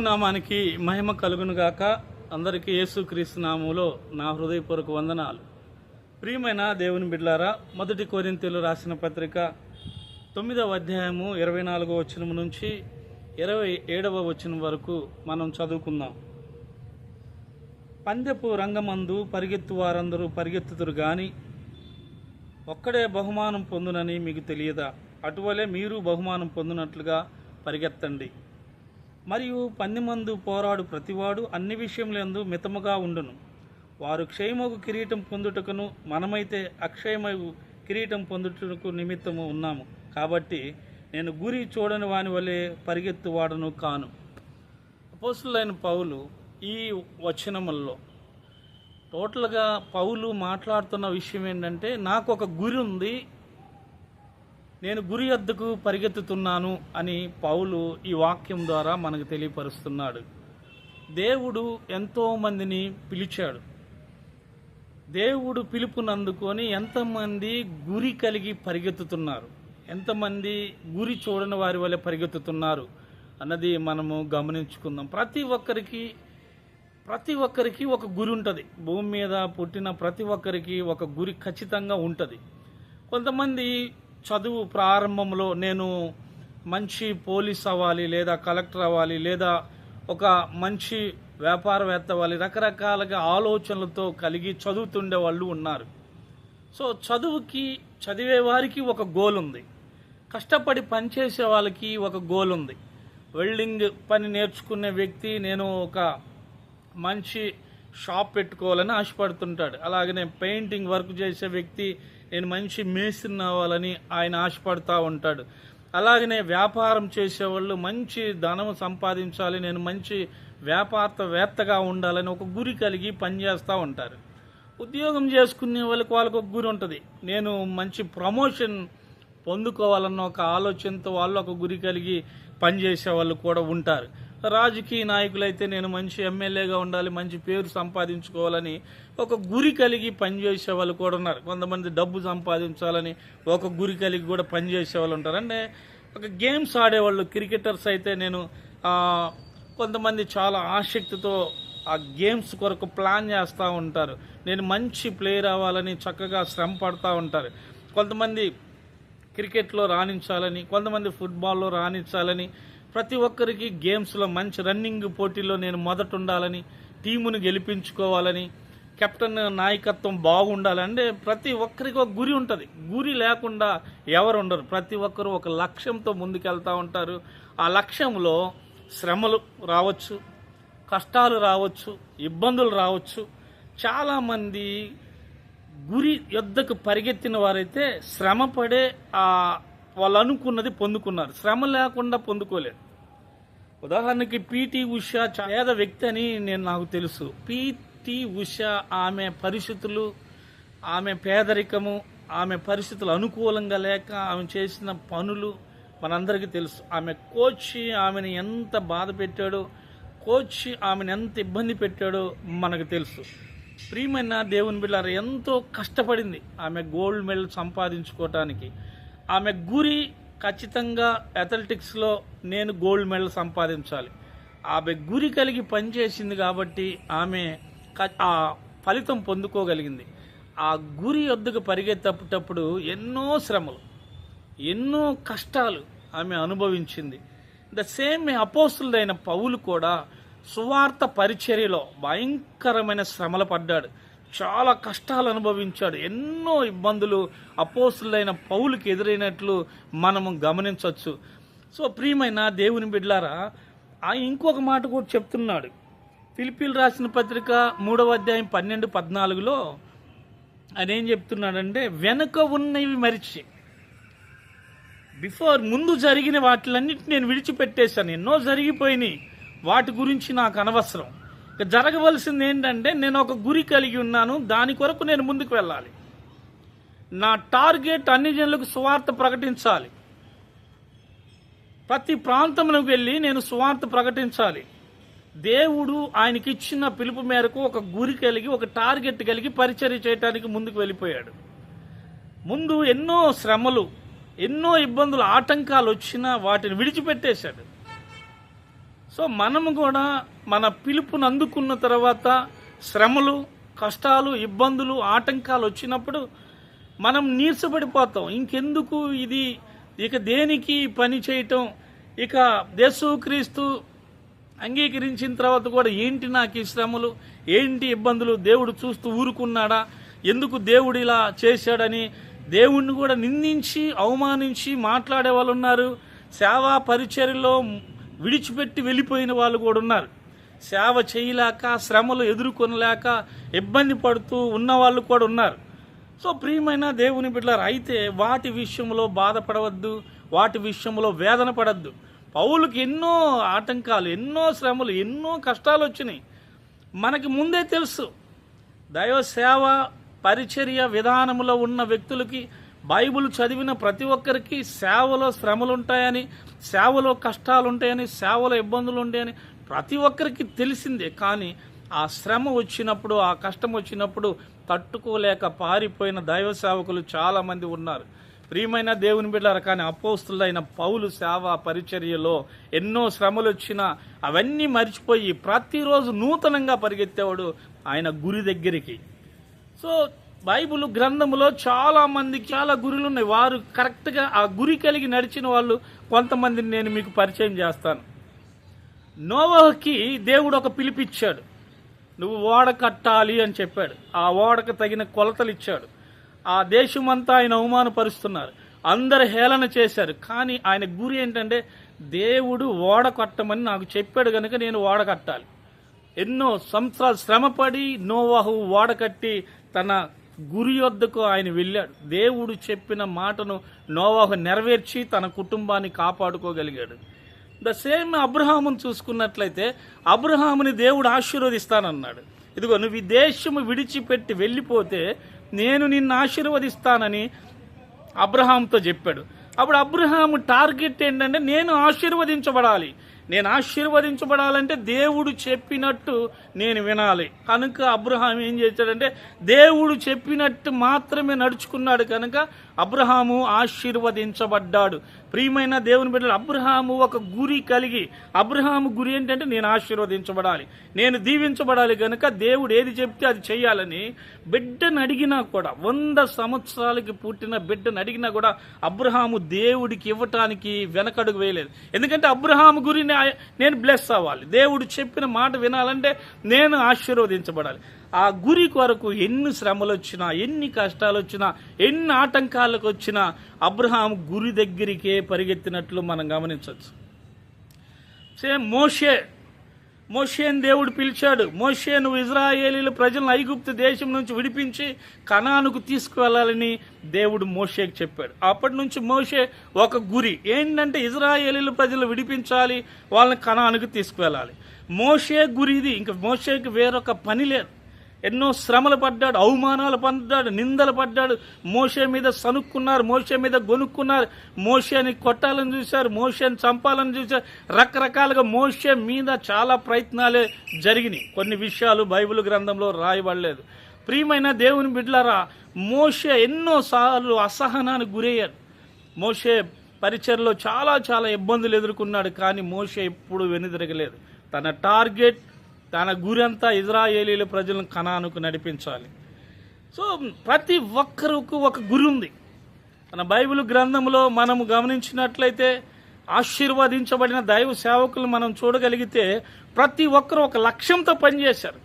నామానికి మహిమ కలుగునుగాక. అందరికీ యేసుక్రీస్తు నామంలో నా హృదయపూర్వక వందనాలు. ప్రియమైన దేవుని బిడ్లారా మొదటి కోరింతలు రాసిన పత్రిక తొమ్మిదవ అధ్యాయము ఇరవై నాలుగవ వచనం నుంచి ఇరవై ఏడవ వచనం వరకు మనం చదువుకుందాం. పందెపు రంగమందు పరిగెత్తు వారందరూ పరిగెత్తుతురు కానీ ఒక్కడే బహుమానం పొందునని మీకు తెలియదా? అటువలే మీరు బహుమానం పొందినట్లుగా పరిగెత్తండి. మరియు పందిమందు పోరాడు ప్రతివాడు అన్ని విషయములందు మితముగా ఉండును. వారు క్షయమగు కిరీటం పొందుటకును మనమైతే అక్షయమగు కిరీటం పొందుటకు నిమిత్తము ఉన్నాము. కాబట్టి నేను గురి చూడని వాని వలె పరిగెత్తువాడను కాను. అపోసులైన పౌలు ఈ వచనముల్లో టోటల్గా పౌలు మాట్లాడుతున్న విషయం ఏంటంటే నాకు ఒక గురి ఉంది నేను గురి వద్దకు పరిగెత్తుతున్నాను అని పౌలు ఈ వాక్యం ద్వారా మనకు తెలియపరుస్తున్నాడు. దేవుడు ఎంతోమందిని పిలిచాడు. దేవుడు పిలుపునందుకొని ఎంతమంది గురి కలిగి పరిగెత్తుతున్నారు. ఎంతమంది గురి చూడని వారి వల్ల పరిగెత్తుతున్నారు అన్నది మనము గమనించుకుందాం. ప్రతి ఒక్కరికి ప్రతి ఒక్కరికి ఒక గురి ఉంటుంది. భూమి మీద పుట్టిన ప్రతి ఒక్కరికి ఒక గురి ఖచ్చితంగా ఉంటుంది. కొంతమంది చదువు ప్రారంభంలో నేను మంచి పోలీస్ అవ్వాలి లేదా కలెక్టర్ అవ్వాలి లేదా ఒక మంచి వ్యాపారవేత్త అవ్వాలి. రకరకాలుగా ఆలోచనలతో కలిగి చదువుతుండే వాళ్ళు ఉన్నారు. సో చదువుకి చదివే వారికి ఒక గోల్ ఉంది. కష్టపడి పనిచేసే వాళ్ళకి ఒక గోల్ ఉంది. వెల్డింగ్ పని నేర్చుకునే వ్యక్తి నేను ఒక మంచి షాప్ పెట్టుకోవాలని ఆశపడుతుంటాడు. అలాగనే పెయింటింగ్ వర్క్ చేసే వ్యక్తి నేను మంచి మేస్త్రిని అవ్వాలని ఆయన ఆశపడుతూ ఉంటాడు. అలాగనే వ్యాపారం చేసేవాళ్ళు మంచి ధనం సంపాదించాలి నేను మంచి వ్యాపారవేత్తగా ఉండాలని ఒక గురి కలిగి పనిచేస్తూ ఉంటారు. ఉద్యోగం చేసుకునే వాళ్ళకి వాళ్ళకి ఒక గురి ఉంటుంది. నేను మంచి ప్రమోషన్ పొందుకోవాలన్న ఒక ఆలోచనతో వాళ్ళు ఒక గురి కలిగి పనిచేసే వాళ్ళు కూడా ఉంటారు. రాజకీయ నాయకులైతే నేను మంచి ఎమ్మెల్యేగా ఉండాలి మంచి పేరు సంపాదించుకోవాలని ఒక గురి కలిగి పనిచేసే వాళ్ళు కూడా ఉన్నారు. కొంతమంది డబ్బు సంపాదించాలని ఒక గురి కలిగి కూడా పనిచేసే వాళ్ళు ఉంటారు. అంటే ఒక గేమ్స్ ఆడేవాళ్ళు క్రికెటర్స్ అయితే నేను కొంతమంది చాలా ఆసక్తితో ఆ గేమ్స్ కొరకు ప్లాన్ చేస్తూ ఉంటారు. నేను మంచి ప్లేయర్ అవ్వాలని చక్కగా శ్రమ పడుతూ ఉంటారు. కొంతమంది క్రికెట్లో రాణించాలని కొంతమంది ఫుట్బాల్లో రాణించాలని ప్రతి ఒక్కరికి గేమ్స్లో మంచి రన్నింగ్ పోటీలో నేను మొదట ఉండాలని టీమును గెలిపించుకోవాలని కెప్టెన్ నాయకత్వం బాగుండాలి అంటే ప్రతి ఒక్కరికి ఒక గురి ఉంటుంది. గురి లేకుండా ఎవరు ఉండరు. ప్రతి ఒక్కరు ఒక లక్ష్యంతో ముందుకెళ్తూ ఉంటారు. ఆ లక్ష్యంలో శ్రమలు రావచ్చు కష్టాలు రావచ్చు ఇబ్బందులు రావచ్చు. చాలామంది గురి యొద్దకు పరిగెత్తిన వారైతే శ్రమపడే ఆ వాళ్ళు అనుకున్నది పొందుకున్నారు. శ్రమ లేకుండా పొందుకోలేదు. ఉదాహరణకి పిటి ఉష పేద వ్యక్తి అని నేను నాకు తెలుసు. పిటి ఉష ఆమె పరిస్థితులు ఆమె పేదరికము ఆమె పరిస్థితులు అనుకూలంగా లేక ఆమె చేసిన పనులు మనందరికీ తెలుసు. ఆమె కోచ్ ఆమెను ఎంత బాధ పెట్టాడో కోచ్ ఆమెను ఎంత ఇబ్బంది పెట్టాడో మనకు తెలుసు. ప్రియమైన దేవుని బిళ్ళారు ఎంతో కష్టపడింది ఆమె గోల్డ్ మెడల్ సంపాదించుకోవటానికి. ఆమె గురి ఖచ్చితంగా అథ్లెటిక్స్లో నేను గోల్డ్ మెడల్ సంపాదించాలి. ఆమె గురి కలిగి పనిచేసింది కాబట్టి ఆమె ఆ ఫలితం పొందుకోగలిగింది. ఆ గురి వద్దకు పరిగెత్తేటప్పుడు ఎన్నో శ్రమలు ఎన్నో కష్టాలు ఆమె అనుభవించింది. ద సేమ్ అపోస్తులైన పౌలు కూడా సువార్త పరిచర్యలో భయంకరమైన శ్రమలు పడ్డాడు. చాలా కష్టాలు అనుభవించాడు. ఎన్నో ఇబ్బందులు అపోసులైన పౌలుకి ఎదురైనట్లు మనము గమనించవచ్చు. సో ప్రియమైన దేవుని బిడ్లారా ఆ ఇంకొక మాట కూడా చెప్తున్నాడు. ఫిలిపీలు రాసిన పత్రిక మూడవ అధ్యాయం పన్నెండు పద్నాలుగులో ఆయన ఏం చెప్తున్నాడంటే వెనుక ఉన్నవి మరిచి బిఫోర్ ముందు జరిగిన వాటిలన్నిటి నేను విడిచిపెట్టేశాను. ఎన్నో జరిగిపోయినాయి. వాటి గురించి నాకు అనవసరం. జరగవలసింది ఏంటంటే నేను ఒక గురి కలిగి ఉన్నాను దాని కొరకు నేను ముందుకు వెళ్ళాలి. నా టార్గెట్ అన్ని జనులకు సువార్త ప్రకటించాలి. ప్రతి ప్రాంతంలోకి వెళ్ళి నేను సువార్త ప్రకటించాలి. దేవుడు ఆయనకిచ్చిన పిలుపు మేరకు ఒక గురి కలిగి ఒక టార్గెట్ కలిగి పరిచర్య చేయడానికి ముందుకు వెళ్ళిపోయాడు. ముందు ఎన్నో శ్రమలు ఎన్నో ఇబ్బందులు ఆటంకాలు వచ్చినా వాటిని విడిచిపెట్టేశాడు. సో మనము కూడా మన పిలుపును అందుకున్న తర్వాత శ్రమలు కష్టాలు ఇబ్బందులు ఆటంకాలు వచ్చినప్పుడు మనం నీర్చబడిపోతాం ఇంకెందుకు ఇది? ఇక దేనికి పని చేయటం? ఇక దేశక్రీస్తు అంగీకరించిన తర్వాత కూడా ఏంటి నాకు ఈ శ్రమలు? ఏంటి ఇబ్బందులు? దేవుడు చూస్తూ ఊరుకున్నాడా? ఎందుకు దేవుడు ఇలా చేశాడని? దేవుణ్ణి కూడా నిందించి అవమానించి మాట్లాడే వాళ్ళు ఉన్నారు సేవా పరిచర్లో విడిచిపెట్టి వెళ్ళిపోయిన వాళ్ళు కూడా ఉన్నారు. సేవ చేయలేక శ్రమలు ఎదుర్కొనలేక ఇబ్బంది పడుతూ ఉన్న వాళ్ళు కూడా ఉన్నారు. సో ప్రియమైన దేవుని బిడ్డలారు అయితే వాటి విషయంలో బాధపడవద్దు వాటి విషయంలో వేదన పడద్దు. పౌలుకి ఎన్నో ఆటంకాలు ఎన్నో శ్రమలు ఎన్నో కష్టాలు వచ్చినాయి. మనకి ముందే తెలుసు. దైవ సేవ పరిచర్య విధానంలో ఉన్న వ్యక్తులకి బైబిల్ చదివిన ప్రతి ఒక్కరికి సేవలో శ్రమలు ఉంటాయని సేవలో కష్టాలుంటాయని సేవలో ఇబ్బందులు ఉంటాయని ప్రతి ఒక్కరికి తెలిసిందే. కానీ ఆ శ్రమ వచ్చినప్పుడు ఆ కష్టం వచ్చినప్పుడు తట్టుకోలేక పారిపోయిన దైవ సేవకులు చాలామంది ఉన్నారు. ప్రియమైన దేవుని బిడ్డారు కానీ అపోస్తులైన పౌలు సేవ పరిచర్యలో ఎన్నో శ్రమలు వచ్చినా అవన్నీ మర్చిపోయి ప్రతిరోజు నూతనంగా పరిగెత్తేవాడు ఆయన గురి దగ్గరికి. సో బైబిల్ గ్రంథములో చాలా మంది చాలా గురులు ఉన్నాయి వారు కరెక్ట్గా ఆ గురి కలిగి నడిచిన వాళ్ళు కొంతమందిని నేను మీకు పరిచయం చేస్తాను. నోవహకి దేవుడు ఒక పిలిపిచ్చాడు. నువ్వు ఓడ కట్టాలి అని చెప్పాడు. ఆ ఓడకు తగిన కొలతలు ఇచ్చాడు. ఆ దేశమంతా ఆయన అవమానపరుస్తున్నారు. అందరు హేళన చేశారు. కానీ ఆయన గురి ఏంటంటే దేవుడు ఓడ కట్టమని నాకు చెప్పాడు కనుక నేను ఓడ కట్టాలి. ఎన్నో సంవత్సరాలు శ్రమపడి నోవాహు ఓడ కట్టి తన గురి వద్దకు ఆయన వెళ్ళాడు. దేవుడు చెప్పిన మాటను నోవాహు నెరవేర్చి తన కుటుంబాన్ని కాపాడుకోగలిగాడు. ద సేమ్ అబ్రహామును చూసుకున్నట్లయితే అబ్రహాముని దేవుడు ఆశీర్వదిస్తానన్నాడు. ఇదిగో నువ్వు ఈ దేశము విడిచిపెట్టి వెళ్ళిపోతే నేను నిన్ను ఆశీర్వదిస్తానని అబ్రహాంతో చెప్పాడు. అప్పుడు అబ్రహాము టార్గెట్ ఏంటంటే నేను ఆశీర్వదించబడాలి. నేను ఆశీర్వదించబడాలంటే దేవుడు చెప్పినట్టు నేను వినాలి. కనుక అబ్రహాం ఏం చేశాడంటే దేవుడు చెప్పినట్టు మాత్రమే నడుచుకున్నాడు కనుక అబ్రహాము ఆశీర్వదించబడ్డాడు. ప్రియమైన దేవుని బిడ్డలు అబ్రహాము ఒక గురి కలిగి అబ్రహాము గురి ఏంటంటే నేను ఆశీర్వదించబడాలి నేను దీవించబడాలి కనుక దేవుడు ఏది చెప్తే అది చేయాలని బిడ్డను అడిగినా కూడా వంద సంవత్సరాలకి పుట్టిన బిడ్డను అడిగినా కూడా అబ్రహాము దేవుడికి ఇవ్వటానికి వెనకడుగు వేయలేదు. ఎందుకంటే అబ్రహాము గురిని నేను బ్లెస్ అవ్వాలి. దేవుడు చెప్పిన మాట వినాలంటే నేను ఆశీర్వదించబడాలి. ఆ గురి కొరకు ఎన్ని శ్రమలు వచ్చినా ఎన్ని కష్టాలు వచ్చినా ఎన్ని ఆటంకాలకు వచ్చినా అబ్రహాం గురి దగ్గరికే పరిగెత్తినట్లు మనం గమనించవచ్చు సేమ్ మోషే మోషేని దేవుడు పిలిచాడు. మోషేను ఇజ్రాయేలీలు ప్రజలను ఐగుప్తు దేశం నుంచి విడిపించి కణానుకు తీసుకువెళ్ళాలని దేవుడు మోషేకి చెప్పాడు. అప్పటి నుంచి మోషే ఒక గురి. ఏంటంటే ఇజ్రాయేలీలు ప్రజలు విడిపించాలి వాళ్ళని కణానుకు తీసుకువెళ్ళాలి. మోషే గురి ఇది ఇంకా మోషేకి వేరొక పని లేదు. ఎన్నో శ్రమలు పడ్డాడు అవమానాలు పడ్డాడు నిందలు పడ్డాడు. మోషే మీద సనుక్కున్నారు మోషే మీద గొనుక్కున్నారు మోషేని కొట్టాలని చూశారు మోషేని చంపాలని చూశారు. రకరకాలుగా మోషే మీద చాలా ప్రయత్నాలే జరిగినాయి. కొన్ని విషయాలు బైబిల్ గ్రంథంలో రాయబడలేదు. ప్రియమైన దేవుని బిడ్డలారా మోషే ఎన్నోసార్లు అసహనానికి గురయ్యాడు. మోషే పరిచయలో చాలా చాలా ఇబ్బందులు ఎదుర్కొన్నాడు కానీ మోషే ఎప్పుడు వెనుదిరగలేదు. తన టార్గెట్ తన గురంతా ఇజ్రాయేలీల ప్రజలను కణానుకు నడిపించాలి. సో ప్రతి ఒక్కరికి ఒక గురి ఉంది. మన బైబిల్ గ్రంథంలో మనము గమనించినట్లయితే ఆశీర్వదించబడిన దైవ సేవకులు మనం చూడగలిగితే ప్రతి ఒక్కరు ఒక లక్ష్యంతో పనిచేశారు.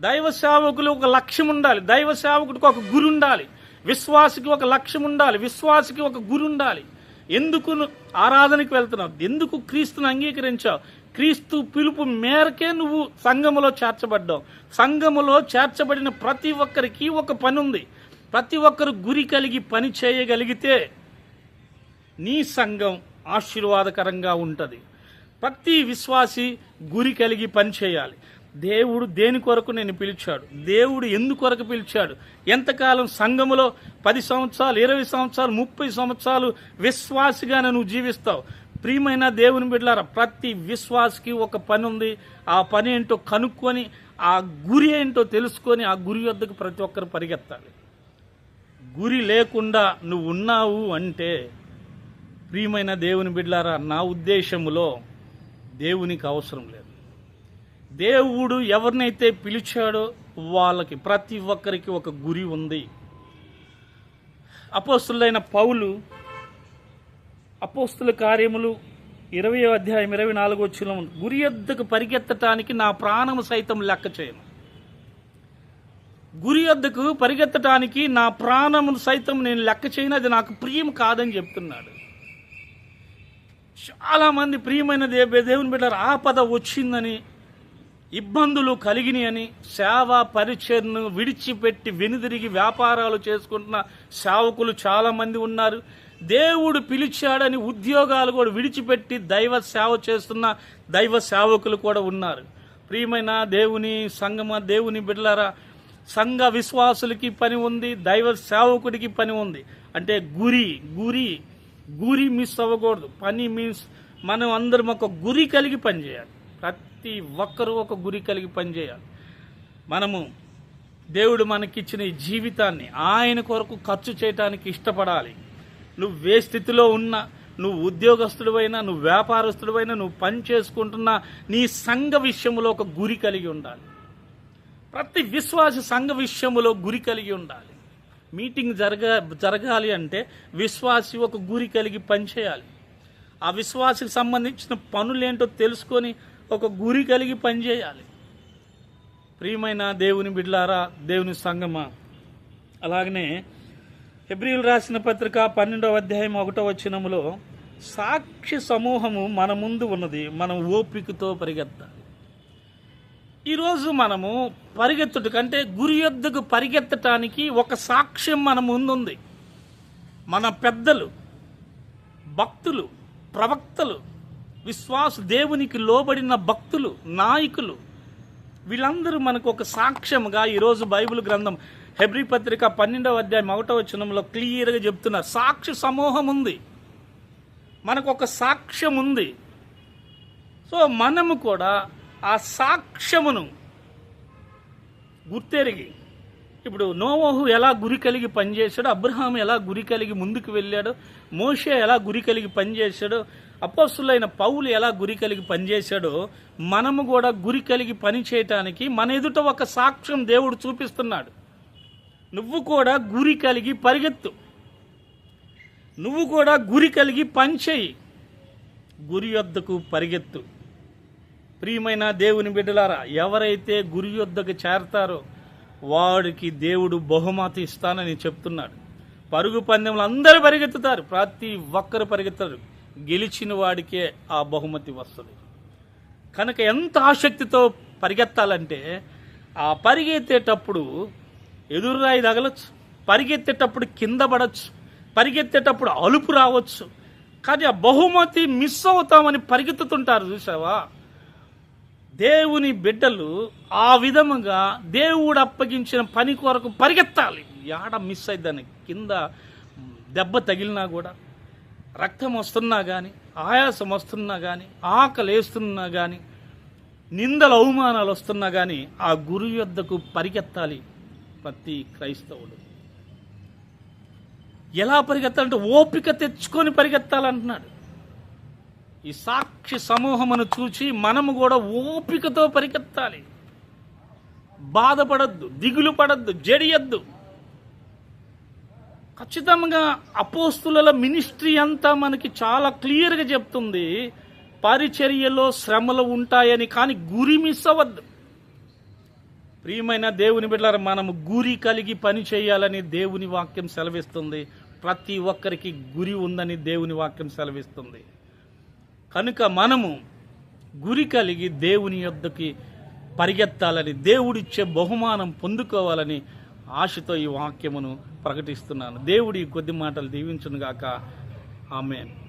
దైవ సేవకులు ఒక లక్ష్యం ఉండాలి. దైవ సేవకుడికి ఒక గురి ఉండాలి. విశ్వాసికి ఒక లక్ష్యం ఉండాలి. విశ్వాసికి ఒక గురి ఉండాలి. ఎందుకు ఆరాధనకి వెళ్తున్నావు? ఎందుకు క్రీస్తుని అంగీకరించావు? క్రీస్తు పిలుపు మేరకే నువ్వు సంఘములో చేర్చబడ్డావు. సంఘములో చేర్చబడిన ప్రతి ఒక్కరికి ఒక పని ఉంది. ప్రతి ఒక్కరు గురి కలిగి పని చేయగలిగితే నీ సంఘం ఆశీర్వాదకరంగా ఉంటుంది. ప్రతి విశ్వాసి గురి కలిగి పని చేయాలి. దేవుడు దేని కొరకు నేను పిలిచాడు? దేవుడు ఎందు కొరకు పిలిచాడు? ఎంతకాలం సంఘములో పది సంవత్సరాలు ఇరవై సంవత్సరాలు ముప్పై సంవత్సరాలు విశ్వాసిగానే నువ్వు జీవిస్తావు? ప్రియమైన దేవుని బిడ్డలారా ప్రతి విశ్వాసకి ఒక పని ఉంది. ఆ పని ఏంటో కనుక్కొని ఆ గురి ఏంటో తెలుసుకొని ఆ గురి వద్దకు ప్రతి ఒక్కరు పరిగెత్తాలి. గురి లేకుండా నువ్వు ఉన్నావు అంటే ప్రియమైన దేవుని బిడ్లారా నా ఉద్దేశములో దేవునికి అవసరం లేదు. దేవుడు ఎవరినైతే పిలిచాడో వాళ్ళకి ప్రతి ఒక్కరికి ఒక గురి ఉంది. అపోస్తులైన పౌలు అపోస్తుల కార్యములు ఇరవై అధ్యాయం ఇరవై నాలుగో చిలం గురి యొద్దకు పరిగెత్తటానికి నా ప్రాణము సైతం లెక్క చేయను. గురి యొద్దకు పరిగెత్తటానికి నా ప్రాణమును సైతం నేను లెక్క చేయను అది నాకు ప్రియం కాదని చెప్తున్నాడు. చాలామంది ప్రియమైన దేవ దేవుని బిడ్డారు ఆపద వచ్చిందని ఇబ్బందులు కలిగినాయని సేవ పరిచయను విడిచిపెట్టి వెనుదిరిగి వ్యాపారాలు చేసుకుంటున్న సేవకులు చాలామంది ఉన్నారు. దేవుడు పిలిచాడని ఉద్యోగాలు కూడా విడిచిపెట్టి దైవ సేవ చేస్తున్న దైవ సేవకులు కూడా ఉన్నారు. ప్రియమైన దేవుని సంగమ దేవుని బిడ్డలారా సంఘ విశ్వాసులకి పని ఉంది దైవ సేవకుడికి పని ఉంది. అంటే గురి గురి గురి మిస్ అవ్వకూడదు. పని మీన్స్ మనం అందరం ఒక గురి కలిగి పనిచేయాలి ప్రతి ఒక్కరూ ఒక గురి కలిగి పనిచేయాలి మనము దేవుడు మనకిచ్చిన ఈ జీవితాన్ని ఆయన కొరకు ఖర్చు చేయటానికి ఇష్టపడాలి. నువ్వు స్థితిలో ఉన్నా నువ్వు ఉద్యోగస్తుడివైనా నువ్వు వ్యాపారస్తుడివైనా నువ్వు పని చేసుకుంటున్నా నీ సంఘ విషయంలో ఒక గురి కలిగి ఉండాలి. ప్రతి విశ్వాస సంఘ విషయములో గురి కలిగి ఉండాలి. మీటింగ్ జరగ జరగాలి అంటే విశ్వాసి ఒక గురి కలిగి పనిచేయాలి. ఆ విశ్వాసికి సంబంధించిన పనులేంటో తెలుసుకొని ఒక గురి కలిగి పనిచేయాలి. ప్రియమైన దేవుని బిడ్లారా దేవుని సంగమా అలాగనే హెబ్రిల్ రాసిన పత్రిక పన్నెండవ అధ్యాయం ఒకటో వచ్చినములో సాక్షి సమూహము మన ముందు ఉన్నది మనం ఓపికతో పరిగెత్తాలి. ఈరోజు మనము పరిగెత్తుట కంటే గురి యొద్దకు పరిగెత్తటానికి ఒక సాక్ష్యం మన ముందుంది. మన పెద్దలు భక్తులు ప్రవక్తలు విశ్వాస దేవునికి లోబడిన భక్తులు నాయకులు వీళ్ళందరూ మనకు ఒక సాక్ష్యముగా ఈరోజు బైబిల్ గ్రంథం హెబ్రి పత్రిక పన్నెండవ అధ్యాయం ఒకటవ వచనంలో క్లియర్గా చెప్తున్నారు సాక్షి సమూహం ఉంది. మనకు ఒక సాక్ష్యం ఉంది. సో మనము కూడా ఆ సాక్ష్యమును గుర్తెరిగి ఇప్పుడు నోవోహు ఎలా గురి కలిగి పనిచేశాడు అబ్రహాం ఎలా గురి కలిగి ముందుకు వెళ్ళాడు మోషే ఎలా గురి కలిగి పనిచేశాడు అప్పస్సులైన పౌలు ఎలా గురి కలిగి పనిచేశాడో మనము కూడా గురి కలిగి పని చేయటానికి మన ఎదుట ఒక సాక్ష్యం దేవుడు చూపిస్తున్నాడు. నువ్వు కూడా గురి కలిగి పరిగెత్తు. నువ్వు కూడా గురి కలిగి పనిచేయి. గురి యొద్దకు పరిగెత్తు. ప్రియమైన దేవుని బిడ్డలారా ఎవరైతే గురి యొద్దకు చేరతారో వాడికి దేవుడు బహుమతి ఇస్తానని చెప్తున్నాడు. పరుగు పందెంలో అందరూ పరిగెత్తుతారు. ప్రతి ఒక్కరు పరిగెత్తారు. గెలిచిన వాడికే ఆ బహుమతి వస్తుంది. కనుక ఎంత ఆసక్తితో పరిగెత్తాలంటే ఆ పరిగెత్తేటప్పుడు ఎదురురాయి తగలచ్చు. పరిగెత్తేటప్పుడు కింద పడవచ్చు పరిగెత్తేటప్పుడు అలుపు రావచ్చు. కానీ ఆ బహుమతి మిస్ అవుతామని పరిగెత్తుతుంటారు చూసావా దేవుని బిడ్డలు ఆ విధముగా దేవుడు అప్పగించిన పని కొరకు పరిగెత్తాలి. ఆడ మిస్ అయిద్దని కింద దెబ్బ తగిలినా కూడా రక్తం వస్తున్నా కానీ ఆయాసం వస్తున్నా కానీ ఆకలి వేస్తున్నా కానీ నిందల అవమానాలు వస్తున్నా కానీ ఆ గురు యొద్దకు పరిగెత్తాలి. ప్రతి క్రైస్తవుడు. ఎలా పరిగెత్తాలంటే ఓపిక తెచ్చుకొని పరిగెత్తాలంటున్నాడు. ఈ సాక్షి సమూహమును చూచి మనము కూడా ఓపికతో పరిగెత్తాలి. బాధపడద్దు దిగులు పడద్దు జడియద్దు. ఖచ్చితంగా అపోస్తుల మినిస్ట్రీ అంతా మనకి చాలా క్లియర్గా చెప్తుంది పరిచర్యలో శ్రమలు ఉంటాయని కానీ గురి మిస్ అవ్వద్దు. ప్రియమైన దేవుని బిడ్డలారా మనము గురి కలిగి పని చేయాలని దేవుని వాక్యం సెలవిస్తుంది. ప్రతి ఒక్కరికి గురి ఉందని దేవుని వాక్యం సెలవిస్తుంది. కనుక మనము గురి కలిగి దేవుని యొద్దకి పరిగెత్తాలని దేవుడిచ్చే బహుమానం పొందుకోవాలని ఆశతో ఈ వాక్యమును ప్రకటిస్తున్నాను. దేవుడి కొద్ది మాటలు దీవించునుగాక. ఆమెను.